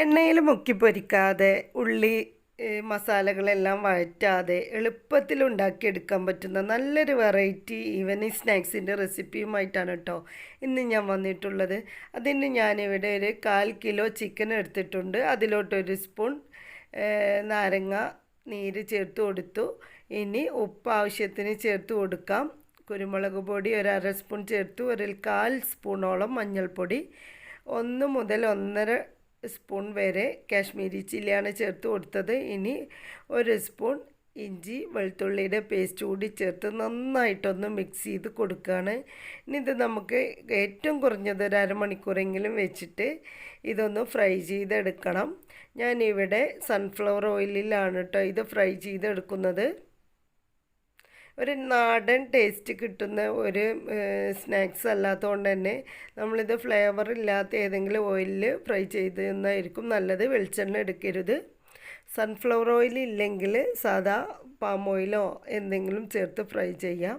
എണ്ണയിൽ മുക്കി പൊരിക്കാതെ ഉള്ളി മസാലകളെല്ലാം വഴറ്റാതെ എളുപ്പത്തിൽ ഉണ്ടാക്കിയെടുക്കാൻ പറ്റുന്ന നല്ലൊരു വെറൈറ്റി ഈവനിങ് സ്നാക്സിന്റെ റെസിപ്പിയുമായിട്ടാണ് കേട്ടോ ഇന്ന് ഞാൻ വന്നിട്ടുള്ളത്. അതിന് ഞാനിവിടെ ഒരു കാൽ കിലോ ചിക്കൻ എടുത്തിട്ടുണ്ട്. അതിലോട്ടൊരു സ്പൂൺ നാരങ്ങ നീര് ചേർത്ത് കൊടുത്തു. ഇനി ഉപ്പ് ആവശ്യത്തിന് ചേർത്ത് കൊടുക്കാം. കുരുമുളക് പൊടി ഒരു അര സ്പൂൺ ചേർത്തു. ഒരു കാൽ സ്പൂണോളം മഞ്ഞൾപ്പൊടി. ഒന്ന് മുതൽ ഒന്നര സ്പൂൺ വരെ കാശ്മീരി ചില്ലിയാണ് ചേർത്ത് കൊടുത്തത്. ഇനി ഒരു സ്പൂൺ ഇഞ്ചി വെളുത്തുള്ളിയുടെ പേസ്റ്റ് കൂടി ചേർത്ത് നന്നായിട്ടൊന്ന് മിക്സ് ചെയ്ത് കൊടുക്കുകയാണ് ഇനി ഇത് നമുക്ക് ഏറ്റവും കുറഞ്ഞത് ഒരു അരമണിക്കൂറെങ്കിലും വെച്ചിട്ട് ഇതൊന്ന് ഫ്രൈ ചെയ്തെടുക്കണം. ഞാനിവിടെ സൺഫ്ലവർ ഓയിലിലാണ് കേട്ടോ ഇത് ഫ്രൈ ചെയ്തെടുക്കുന്നത്. ഒരു നാടൻ ടേസ്റ്റ് കിട്ടുന്ന ഒരു സ്നാക്സ് അല്ലാത്തതുകൊണ്ട് തന്നെ നമ്മളിത് ഫ്ലേവർ ഇല്ലാത്ത ഏതെങ്കിലും ഓയിലിൽ ഫ്രൈ ചെയ്തെന്നായിരിക്കും നല്ലത്. വെളിച്ചെണ്ണ എടുക്കരുത്. സൺഫ്ലവർ ഓയിൽ ഇല്ലെങ്കിൽ സാധാ പാം ഓയിലോ എന്തെങ്കിലും ചേർത്ത് ഫ്രൈ ചെയ്യാം.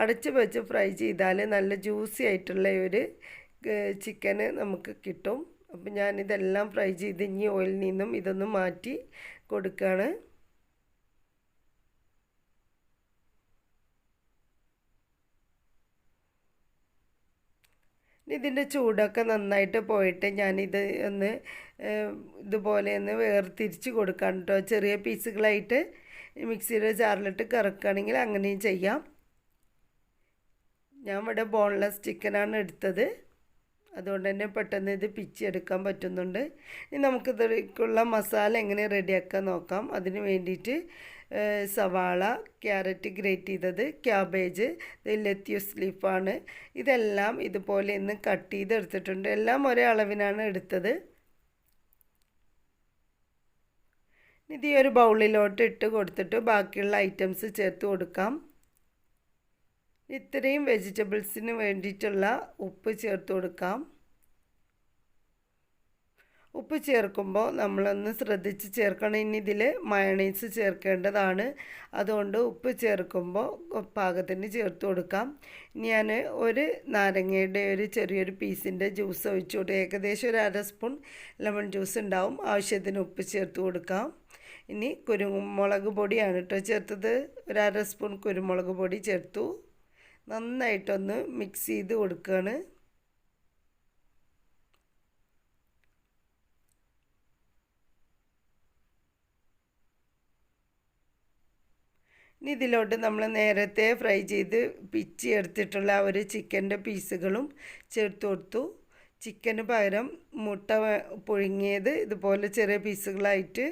അടച്ച് വെച്ച് ഫ്രൈ ചെയ്താൽ നല്ല ജ്യൂസി ആയിട്ടുള്ള ഒരു ചിക്കന് നമുക്ക് കിട്ടും. അപ്പം ഞാനിതെല്ലാം ഫ്രൈ ചെയ്ത് ഇനി ഓയിലിൽ നിന്നും ഇതൊന്ന് മാറ്റി കൊടുക്കുകയാണ് ഇതിന്റെ ചൂടൊക്കെ നന്നായിട്ട് പോയിട്ട് ഞാനിത് ഒന്ന് ഇതുപോലെ ഒന്ന് വേർതിരിച്ച് കൊടുക്കാം കേട്ടോ ചെറിയ പീസുകളായിട്ട് മിക്സിയുടെ ജാറിലിട്ട് കറക്കുകയാണെങ്കിൽ അങ്ങനെയും ചെയ്യാം. ഞാൻ ഇവിടെ ബോൺലെസ് ചിക്കനാണ് എടുത്തത്. അതുകൊണ്ട് തന്നെ പെട്ടെന്ന് ഇത് പിച്ചെടുക്കാൻ പറ്റുന്നുണ്ട്. ഇനി നമുക്കിതിലേക്കുള്ള മസാല എങ്ങനെ റെഡിയാക്കാൻ നോക്കാം. അതിന് വേണ്ടിയിട്ട് സവാള ക്യാരറ്റ് ഗ്രേറ്റ് ചെയ്തത് ക്യാബേജ് ലെത്യൂസ് ലീഫാണ് ഇതെല്ലാം ഇതുപോലെ ഇന്ന് കട്ട് ചെയ്തെടുത്തിട്ടുണ്ട്. എല്ലാം ഒരേ അളവിനാണ് എടുത്തത്. ഇത് ഈ ഒരു ബൗളിലോട്ട് ഇട്ട് കൊടുത്തിട്ട് ബാക്കിയുള്ള ഐറ്റംസ് ചേർത്ത് കൊടുക്കാം. ഇത്രയും വെജിറ്റബിൾസിന് വേണ്ടിയിട്ടുള്ള ഉപ്പ് ചേർത്ത് കൊടുക്കാം. ഉപ്പ് ചേർക്കുമ്പോൾ നമ്മളൊന്ന് ശ്രദ്ധിച്ച് ചേർക്കണം. ഇനി ഇതിൽ മയണൈസ് ചേർക്കേണ്ടതാണ്. അതുകൊണ്ട് ഉപ്പ് ചേർക്കുമ്പോൾ പാകത്തിന് ചേർത്ത് കൊടുക്കാം. ഞാൻ ഒരു നാരങ്ങയുടെ ഒരു ചെറിയൊരു പീസിന്റെ ജ്യൂസ് ഒഴിച്ചു ഏകദേശം ഒരു അര സ്പൂൺ ലെമൺ ജ്യൂസ് ഉണ്ടാവും. ആവശ്യത്തിന് ഉപ്പ് ചേർത്ത് കൊടുക്കാം. ഇനി കുരുമുളക് പൊടിയാണ് കേട്ടോ ചേർത്തത്. ഒരു അര സ്പൂൺ കുരുമുളക് പൊടി ചേർത്തു. നന്നായിട്ടൊന്ന് മിക്സ് ചെയ്ത് കൊടുക്കുകയാണ് ഇനി ഇതിലോട്ട് നമ്മൾ നേരത്തെ ഫ്രൈ ചെയ്ത് പിച്ചി എടുത്തിട്ടുള്ള ഒരു ചിക്കന്റെ പീസുകളും ചേർത്ത് കൊടുത്തു. ചിക്കന് പകരം മുട്ട പുഴുങ്ങിയത് ഇതുപോലെ ചെറിയ പീസുകളായിട്ട്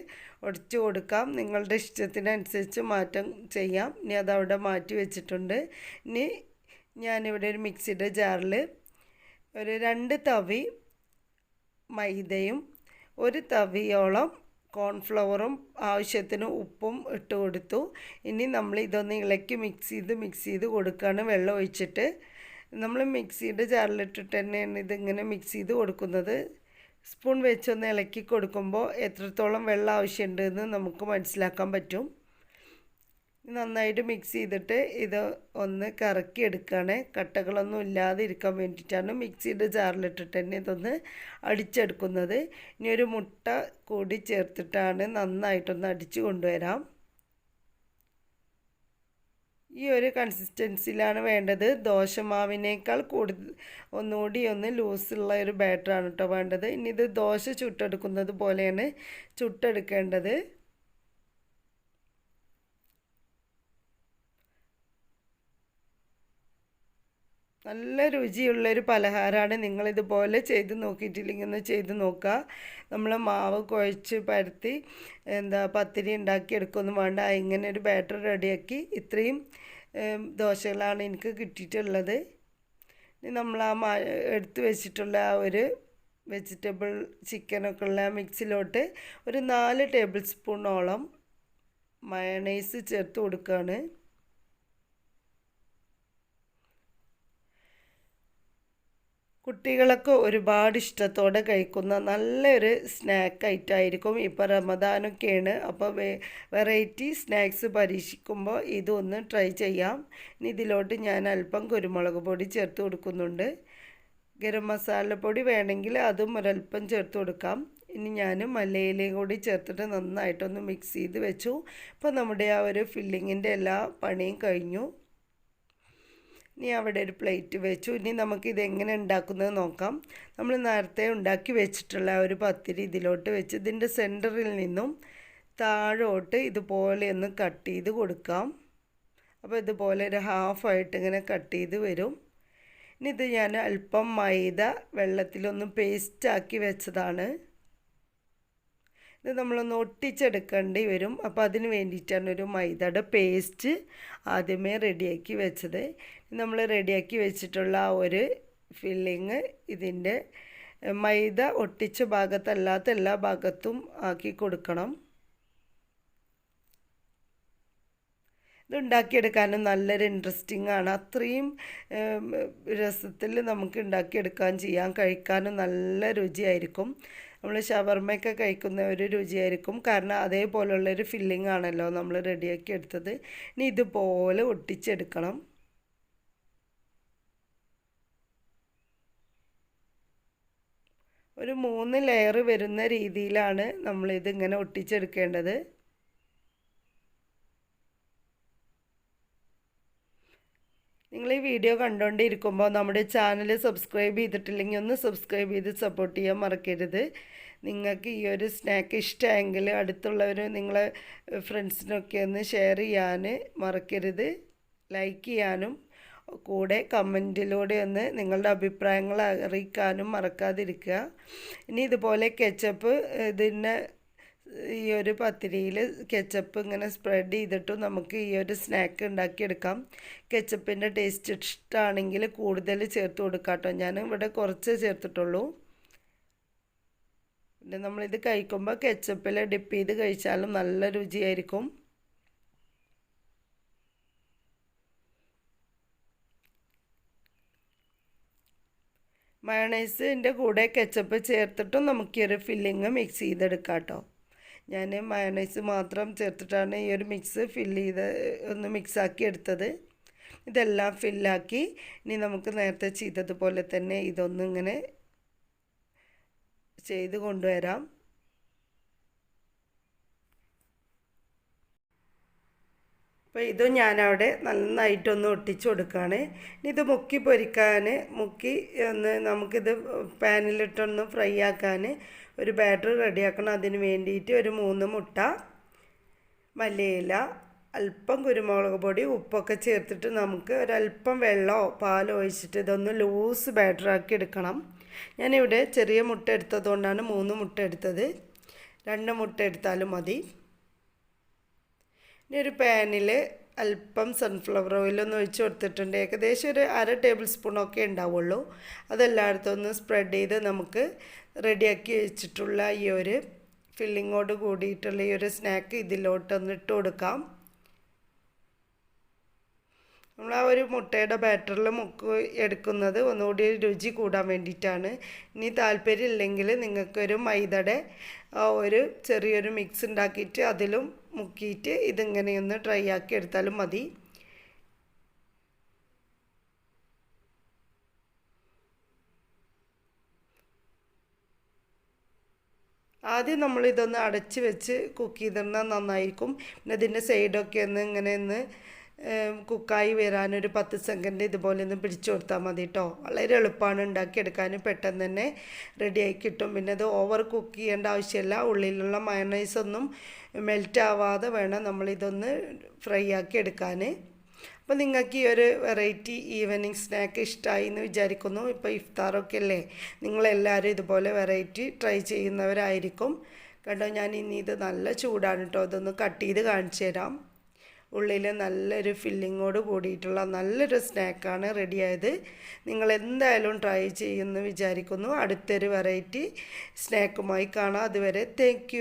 ഒടിച്ചു കൊടുക്കാം. നിങ്ങളുടെ ഇഷ്ടത്തിനനുസരിച്ച് മാറ്റം ചെയ്യാം. ഇനി അതവിടെ മാറ്റി വെച്ചിട്ടുണ്ട്. ഇനി ഞാനിവിടെ ഒരു മിക്സിയുടെ ജാറിൽ ഒരു രണ്ട് തവി മൈദയും ഒരു തവിയോളം കോൺഫ്ലവറും ആവശ്യത്തിന് ഉപ്പും ഇട്ട് കൊടുത്തു. ഇനി നമ്മൾ ഇതൊന്ന് ഇളക്കി മിക്സ് ചെയ്ത് മിക്സ് ചെയ്ത് കൊടുക്കുകയാണ് വെള്ളം ഒഴിച്ചിട്ട്. നമ്മൾ മിക്സിയുടെ ജാറിലിട്ടിട്ട് തന്നെയാണ് ഇതിങ്ങനെ മിക്സ് ചെയ്ത് കൊടുക്കുന്നത്. സ്പൂൺ വെച്ചൊന്ന് ഇളക്കി കൊടുക്കുമ്പോൾ എത്രത്തോളം വെള്ളം ആവശ്യമുണ്ടെന്ന് നമുക്ക് മനസ്സിലാക്കാൻ പറ്റും. നന്നായിട്ട് മിക്സ് ചെയ്തിട്ട് ഇത് ഒന്ന് കറക്കി എടുക്കുകയാണ് കട്ടകളൊന്നും ഇല്ലാതെ ഇരിക്കാൻ വേണ്ടിയിട്ടാണ് മിക്സിയുടെ ജാറിലിട്ടിട്ട് തന്നെ ഇതൊന്ന് അടിച്ചെടുക്കുന്നത്. ഇനി ഒരു മുട്ട കൂടി ചേർത്തിട്ടാണ് നന്നായിട്ടൊന്ന് അടിച്ചു കൊണ്ടുവരാം. ഈ ഒരു കൺസിസ്റ്റൻസിയിലാണ് വേണ്ടത്. ദോശമാവിനേക്കാൾ കൂടുതൽ ഒന്നുകൂടി ഒന്ന് ലൂസുള്ള ഒരു ബാറ്ററാണ് കേട്ടോ വേണ്ടത്. ഇനി ഇത് ദോശ ചുട്ടെടുക്കുന്നത് പോലെയാണ് ചുട്ടെടുക്കേണ്ടത്. നല്ല രുചിയുള്ളൊരു പലഹാരമാണ് നിങ്ങളിതുപോലെ ചെയ്ത് നോക്കിയിട്ടില്ലെങ്കിൽ ഒന്ന് ചെയ്ത് നോക്കുക നമ്മൾ മാവ് കുഴച്ച് പരത്തി എന്താ പത്തിരി ഉണ്ടാക്കിയെടുക്കൊന്നും വേണ്ട ഇങ്ങനെ ഒരു ബാറ്റർ റെഡിയാക്കി ഇത്രയും ദോശകളാണ് എനിക്ക് കിട്ടിയിട്ടുള്ളത്. നമ്മൾ ആ മാ എടുത്ത് വെച്ചിട്ടുള്ള ആ ഒരു വെജിറ്റബിൾ ചിക്കനൊക്കെ ഉള്ള മിക്സിലോട്ട് ഒരു നാല് ടേബിൾ സ്പൂണോളം മയണൈസ് ചേർത്ത് കൊടുക്കുകയാണ് കുട്ടികളൊക്കെ ഒരുപാട് ഇഷ്ടത്തോടെ കഴിക്കുന്ന നല്ലൊരു സ്നാക്ക് ഐറ്റമായിരിക്കും ഇപ്പോൾ റമദാനൊക്കെയാണ്. അപ്പോൾ വെറൈറ്റി സ്നാക്സ് പരീക്ഷിക്കുമ്പോൾ ഇതൊന്ന് ട്രൈ ചെയ്യാം. ഇനി ഇതിലോട്ട് ഞാൻ അല്പം കുരുമുളക് പൊടി ചേർത്ത് കൊടുക്കുന്നുണ്ട്. ഗരം മസാലപ്പൊടി വേണമെങ്കിൽ അതും ഒരല്പം ചേർത്ത് കൊടുക്കാം. ഇനി ഞാൻ മല്ലയിലയും കൂടി ചേർത്തിട്ട് നന്നായിട്ടൊന്ന് മിക്സ് ചെയ്ത് വെച്ചു. അപ്പോൾ നമ്മുടെ ആ ഒരു ഫില്ലിങ്ങിന്റെ എല്ലാ പണിയും കഴിഞ്ഞു. ഇനി അവിടെ ഒരു പ്ലേറ്റ് വെച്ചു. ഇനി നമുക്കിത് എങ്ങനെ ഉണ്ടാക്കുന്നത് നോക്കാം. നമ്മൾ നേരത്തെ ഉണ്ടാക്കി വെച്ചിട്ടുള്ള ഒരു പത്തിരി ഇതിലോട്ട് വെച്ച് ഇതിന്റെ സെന്ററിൽ നിന്നും താഴോട്ട് ഇതുപോലെ ഒന്ന് കട്ട് ചെയ്ത് കൊടുക്കാം. അപ്പോൾ ഇതുപോലെ ഒരു ഹാഫായിട്ട് ഇങ്ങനെ കട്ട് ചെയ്ത് വരും. ഇനി ഇത് ഞാൻ അല്പം മൈദ വെള്ളത്തിലൊന്ന് പേസ്റ്റാക്കി വെച്ചതാണ്. ഇത് നമ്മളൊന്ന് ഒട്ടിച്ചെടുക്കേണ്ടി വരും. അപ്പോൾ അതിന് വേണ്ടിയിട്ടാണ് ഒരു മൈദയുടെ പേസ്റ്റ് ആദ്യമേ റെഡിയാക്കി വെച്ചത്. നമ്മൾ റെഡിയാക്കി വെച്ചിട്ടുള്ള ആ ഒരു ഫില്ലിങ് ഇതിന്റെ മൈദ ഒട്ടിച്ച ഭാഗത്തല്ലാത്ത എല്ലാ ഭാഗത്തും ആക്കി കൊടുക്കണം. ഇത് ഉണ്ടാക്കിയെടുക്കാനും നല്ലൊരു ഇൻട്രസ്റ്റിംഗ് ആണ്. അത്രയും രസത്തിൽ നമുക്ക് ഉണ്ടാക്കിയെടുക്കാൻ ചെയ്യാൻ കഴിക്കാനും നല്ല രുചിയായിരിക്കും. നമ്മൾ ഷവർമ്മയൊക്കെ കഴിക്കുന്ന ഒരു രുചിയായിരിക്കും. കാരണം അതേപോലുള്ളൊരു ഫില്ലിംഗ് ആണല്ലോ നമ്മൾ റെഡിയാക്കി എടുത്തത്. ഇനി ഇതുപോലെ ഒട്ടിച്ചെടുക്കണം. ഒരു മൂന്ന് ലെയർ വരുന്ന രീതിയിലാണ് നമ്മളിതിങ്ങനെ ഒട്ടിച്ചെടുക്കേണ്ടത്. നിങ്ങൾ ഈ വീഡിയോ കണ്ടുകൊണ്ടിരിക്കുമ്പോൾ നമ്മുടെ ചാനൽ സബ്സ്ക്രൈബ് ചെയ്തിട്ടില്ലെങ്കിൽ ഒന്ന് സബ്സ്ക്രൈബ് ചെയ്ത് സപ്പോർട്ട് ചെയ്യാൻ മറക്കരുത്. നിങ്ങൾക്ക് ഈ ഒരു സ്നാക്ക് ഇഷ്ടമെങ്കിൽ അടുത്തുള്ളവർ നിങ്ങളെ ഫ്രണ്ട്സിനൊക്കെ ഒന്ന് ഷെയർ ചെയ്യാൻ മറക്കരുത്. ലൈക്ക് ചെയ്യാനും കൂടെ കമന്റിലൂടെ ഒന്ന് നിങ്ങളുടെ അഭിപ്രായങ്ങൾ അറിയിക്കാനും മറക്കാതിരിക്കുക. ഇനി ഇതുപോലെ കെച്ചപ്പ് ഇതിനെ ഈ ഒരു പത്തിരിയിൽ കെച്ചപ്പ് ഇങ്ങനെ സ്പ്രെഡ് ചെയ്തിട്ടും നമുക്ക് ഈ ഒരു സ്നാക്ക് ഉണ്ടാക്കിയെടുക്കാം. കെച്ചപ്പിന്റെ ടേസ്റ്റ് ഇഷ്ടമാണെങ്കിൽ കൂടുതൽ ചേർത്ത് കൊടുക്കാം കേട്ടോ. ഞാൻ ഇവിടെ കുറച്ച് ചേർത്തിട്ടുള്ളൂ. പിന്നെ നമ്മളിത് കഴിക്കുമ്പോൾ കെച്ചപ്പിൽ ഡിപ്പ് ചെയ്ത് കഴിച്ചാലും നല്ല രുചിയായിരിക്കും. മയണൈസിന്റെ കൂടെ കെച്ചപ്പ് ചേർത്തിട്ടും നമുക്ക് ഈ ഒരു ഫില്ലിങ് മിക്സ് ചെയ്തെടുക്കാം കേട്ടോ. ഞാൻ മയണൈസ് മാത്രം ചേർത്തിട്ടാണ് ഈ ഒരു മിക്സ് ഫില്ല് ചെയ്ത് ഒന്ന് മിക്സാക്കി എടുത്തത്. ഇതെല്ലാം ഫില്ലാക്കി ഇനി നമുക്ക് നേരത്തെ ചെയ്തതുപോലെ തന്നെ ഇതൊന്നും ഇങ്ങനെ ചെയ്ത് കൊണ്ടുവരാം. അപ്പോൾ ഇത് ഞാനവിടെ നന്നായിട്ടൊന്ന് ഒട്ടിച്ചു കൊടുക്കുകയാണ് ഇനി ഇത് മുക്കി പൊരിക്കാൻ മുക്കി ഒന്ന് നമുക്കിത് പാനിലിട്ടൊന്ന് ഫ്രൈ ആക്കാൻ ഒരു ബാറ്റർ റെഡിയാക്കണം. അതിന് വേണ്ടിയിട്ട് ഒരു മൂന്ന് മുട്ട മല്ലിയില അല്പം കുരുമുളക് പൊടി ഉപ്പൊക്കെ ചേർത്തിട്ട് നമുക്ക് ഒരല്പം വെള്ളമോ പാലോ ഒഴിച്ചിട്ട് ഇതൊന്ന് ലൂസ് ബാറ്ററാക്കി എടുക്കണം. ഞാനിവിടെ ചെറിയ മുട്ട എടുത്തതുകൊണ്ടാണ് മൂന്ന് മുട്ട എടുത്തത്. രണ്ട് മുട്ട എടുത്താലും മതി. ഇനി ഒരു പാനിൽ അല്പം സൺഫ്ലവർ ഓയിലൊന്ന് ഒഴിച്ച് കൊടുത്തിട്ടുണ്ട്. ഏകദേശം ഒരു അര ടേബിൾ സ്പൂണൊക്കെ ഉണ്ടാവുള്ളൂ. അതെല്ലായിടത്തും ഒന്ന് സ്പ്രെഡ് ചെയ്ത് നമുക്ക് റെഡിയാക്കി വെച്ചിട്ടുള്ള ഈ ഒരു ഫില്ലിങ്ങോട് കൂടിയിട്ടുള്ള ഈ ഒരു സ്നാക്ക് ഇതിലോട്ടൊന്ന് ഇട്ട് കൊടുക്കാം. നമ്മൾ ആ ഒരു മുട്ടയുടെ ബാറ്ററിൽ മുക്ക് എടുക്കുന്നത് ഒന്നുകൂടി രുചി കൂടാൻ വേണ്ടിയിട്ടാണ്. ഇനി താല്പര്യം ഇല്ലെങ്കിൽ നിങ്ങൾക്കൊരു മൈദയുടെ ഒരു ചെറിയൊരു മിക്സ് ഉണ്ടാക്കിയിട്ട് അതിലും മുക്കിയിട്ട് ഇതിങ്ങനെയൊന്ന് ഡ്രൈ ആക്കി എടുത്താലും മതി. ആദ്യം നമ്മൾ ഇതൊന്ന് അടച്ച് വെച്ച് കുക്ക് ചെയ്തിരുന്നാൽ നന്നായിരിക്കും. പിന്നെ ഇതിന്റെ സൈഡൊക്കെ ഒന്ന് ഇങ്ങനെ ഒന്ന് കുക്കായി വരാനൊരു പത്ത് സെക്കൻഡ് ഇതുപോലെ ഒന്ന് പിടിച്ചു കൊടുത്താൽ മതി കേട്ടോ വളരെ എളുപ്പമാണ് ഉണ്ടാക്കിയെടുക്കാനും പെട്ടെന്ന് തന്നെ റെഡിയായി കിട്ടും. പിന്നെ അത് ഓവർ കുക്ക് ചെയ്യേണ്ട ആവശ്യമില്ല. ഉള്ളിലുള്ള മയണൈസൊന്നും മെൽറ്റ് ആവാതെ വേണം നമ്മളിതൊന്ന് ഫ്രൈ ആക്കി എടുക്കാൻ. അപ്പോൾ നിങ്ങൾക്ക് ഈ ഒരു വെറൈറ്റി ഈവനിങ് സ്നാക്ക് ഇഷ്ടമായി എന്ന് വിചാരിക്കുന്നു. ഇപ്പോൾ ഇഫ്താറൊക്കെ അല്ലേ? നിങ്ങളെല്ലാവരും ഇതുപോലെ വെറൈറ്റി ട്രൈ ചെയ്യുന്നവരായിരിക്കും. കണ്ടോ ഞാൻ ഇനി ഇത് നല്ല ചൂടാണ് കേട്ടോ ഇതൊന്ന് കട്ട് ചെയ്ത് കാണിച്ചു തരാം. ഉള്ളിൽ നല്ലൊരു ഫില്ലിങ്ങോട് കൂടിയിട്ടുള്ള നല്ലൊരു സ്നാക്കാണ് റെഡിയായത്. നിങ്ങൾ എന്തായാലും ട്രൈ ചെയ്യുമെന്ന് വിചാരിക്കുന്നു. അടുത്തൊരു വെറൈറ്റി സ്നാക്കുമായി കാണാം. അതുവരെ താങ്ക്